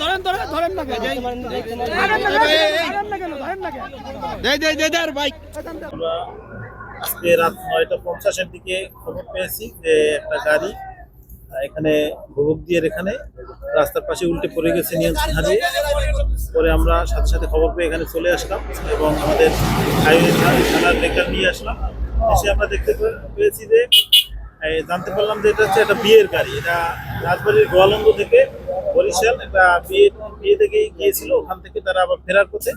ধরেন ধরেন ধরেন না? আমরা আজকে রাত নয়টা পঞ্চাশের দিকে খবর পেয়েছি যে একটা গাড়ি এখানে ভবক দিয়ে এখানে রাস্তার পাশে উল্টে পড়ে গেছে নিয়ন্ত্রণ হারিয়ে পরে আমরা সাথে সাথে খবর পেয়ে এখানে চলে আসলাম এবং আমাদের হাইওয়ে থানার লেখার নিয়ে আসলাম। এসে আমরা দেখতে পেয়েছি যে জানতে পারলাম যে এটা হচ্ছে একটা বিয়ের গাড়ি। এটা রাজবাড়ির গোয়ালন্দ থেকে বরিশাল, একটা বিয়ে বিয়ে থেকে গিয়েছিল, ওখান থেকে তারা আবার ফেরার পথে।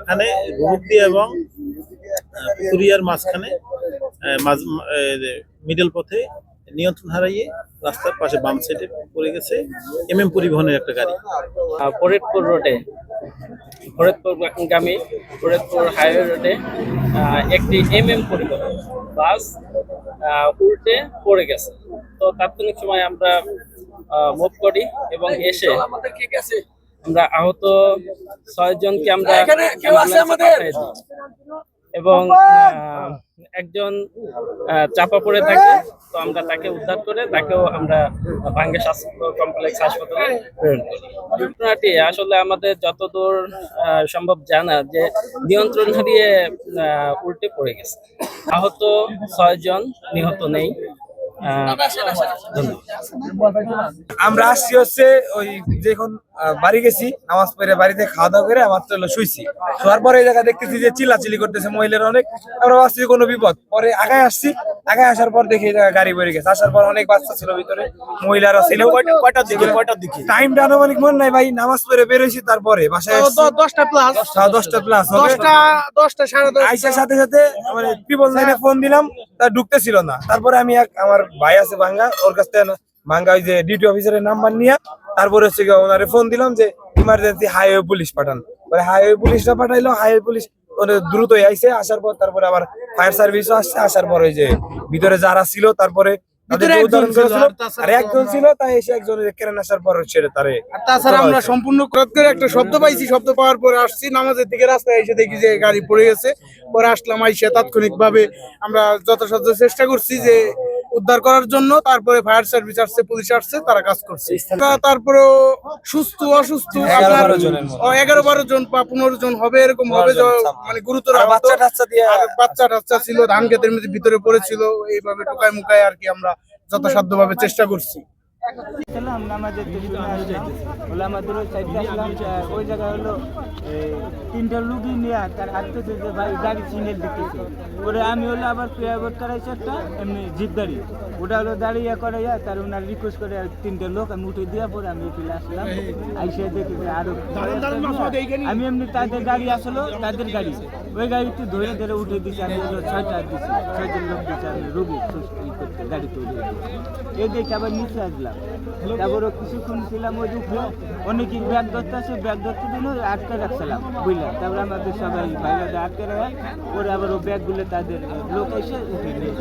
এখানে ভবক এবং পুরিয়ার মাঝখানে মিডল পথে নিয়ন্ত্রণ হারাইয়ে রাস্তার পাশে বাম সাইডে পড়ে গেছে এম এম পরিবহনের একটা গাড়ি। ফরিদপুর রোডে ফরিদপুর গামী ফরিদপুর হাইওয়ে রোডে একটি এম এম পরিবহন বাস উল্টে পড়ে গেছে। তো তাৎক্ষণিক সময় আমরা মুভ করি এবং এসে আমরা আহত ছয় জনকে আমরা। এবং একজন চাপা পড়ে থাকে তো আমরা তাকে উদ্ধার করে তাকেও আমরা ভাঙ্গে স্বাস্থ্য কমপ্লেক্স হাসপাতালে ঘটনাটি আসলে আমাদের যতদূর আহ, সম্ভব জানা যে নিয়ন্ত্রণ হারিয়ে উল্টে পড়ে গেছে। আহত ছয়জন নিহত নেই। আমরা আসছি হচ্ছে ওই যখন আহ, বাড়ি গেছি নামাজ পড়ে বাড়িতে খাওয়া দাওয়া করে আমার তো শুইছি। শোয়ার পরে এই জায়গা দেখতেছি যে চিল্লাচিল্লি করতেছে মহিলার অনেক। আমরা ভাবছি কোনো বিপদ। পরে আগায় আসছি। আগায় আসার পর দেখি গাড়ি বেড়ে গেছে। আসার পর অনেক বাচ্চা ছিল ভিতরে। মহিলারা ছিল। কয়টার দিকে? কয়টার দিকে? টাইমটা আনুমানিক মনে নাই ভাই। নামাজ পড়ে বেরোইছি তারপরে বাসায় দশটা প্লাস সাড়ে দশটা প্লাস দশটা দশটা সাড়ে দশটা। আইসার সাথে সাথে মানে ট্রিপল লাইনে ফোন দিলাম। তা ঢুকতেছিল না। তারপরে আমি এক আমার ভাই আছে ভাঙ্গা, ওর কাছ থেকে ভাঙ্গা ওই যে ডিউটি অফিসারের নাম্বার নিয়ে, তারপরে হচ্ছে ওনারে ফোন দিলাম যে ইমার্জেন্সি হাইওয়ে পুলিশ পাঠান। হাইওয়ে পুলিশটা পাঠাইলো হাইওয়ে পুলিশ দ্রুতই আইসে আসার পর তারপরে আবার ফায়ার সার্ভিসও আসছে, আসার পর ওই যে ভিতরে যারা ছিল, তারপরে একজন ছিল, তাই এসে একজনের কেরেন আসার পর ছেড়ে তারে। আর তাছাড়া আমরা সম্পূর্ণ করে একটা শব্দ পাইছি শব্দ পাওয়ার পরে আসছি নামাজের দিকে রাস্তায় এসে দেখি যে গাড়ি পড়ে গেছে। পরে আসলাম আইসে তাৎক্ষণিকভাবে আমরা যথাসাধ্য চেষ্টা করছি যে উদ্ধার করার জন্য তারপরে ফায়ার সার্ভিস আসছে পুলিশ আসছে তারা কাজ করছে। তারপরেও সুস্থ অসুস্থ এগারো বারো জন বা পনেরো জন হবে এরকম হবে মানে গুরুতর। বাচ্চা টাচ্চা ছিল ধান ক্ষেতের মধ্যে ভিতরে পড়েছিল এইভাবে টোকায় মুখায় আর কি আমরা যথাসাধ্য ভাবে চেষ্টা করছি। ছিলাম নামাজের দিকে আসলাম। আমাদের ওই সাইডে আসলাম ওই জায়গায় হলো তিনটা লুগি নিয়ে তার যে ভাই গাড়ি সিগন্যাল দিতেছে। ওরে আমি হলো আবার করাইছি একটা এমনি জিপ ওটা হলো দাঁড়িয়ে করাইয়া তার ওনার রিকোয়েস্ট করে আর তিনটে লোক আমি উঠে দেওয়া পরে আমি চলে আসলাম। আইসে দেখি আরও আমি এমনি তাদের গাড়ি আসলো তাদের গাড়ি। ওই গাড়িটি ধরে ধরে উঠে দিচ্ছে আমি ছয়টা দিচ্ছি ছয়জন লোক দিচ্ছে আমি রুগী ই করতে, গাড়ি তৈরি এই দেখে আবার নিচে আসলাম। তারপরে কিছুক্ষণ ছিলাম ওই উঠল অনেকে ব্যাগ ধরতে আসে, ব্যাগ ধরতে দিল আটকে রাখছিলাম বুঝলাম তারপরে আমাদের সবাই বাইরে আটকে রাখা, পরে আবার ও ব্যাগগুলো তাদের লোক এসে উঠে নিয়ে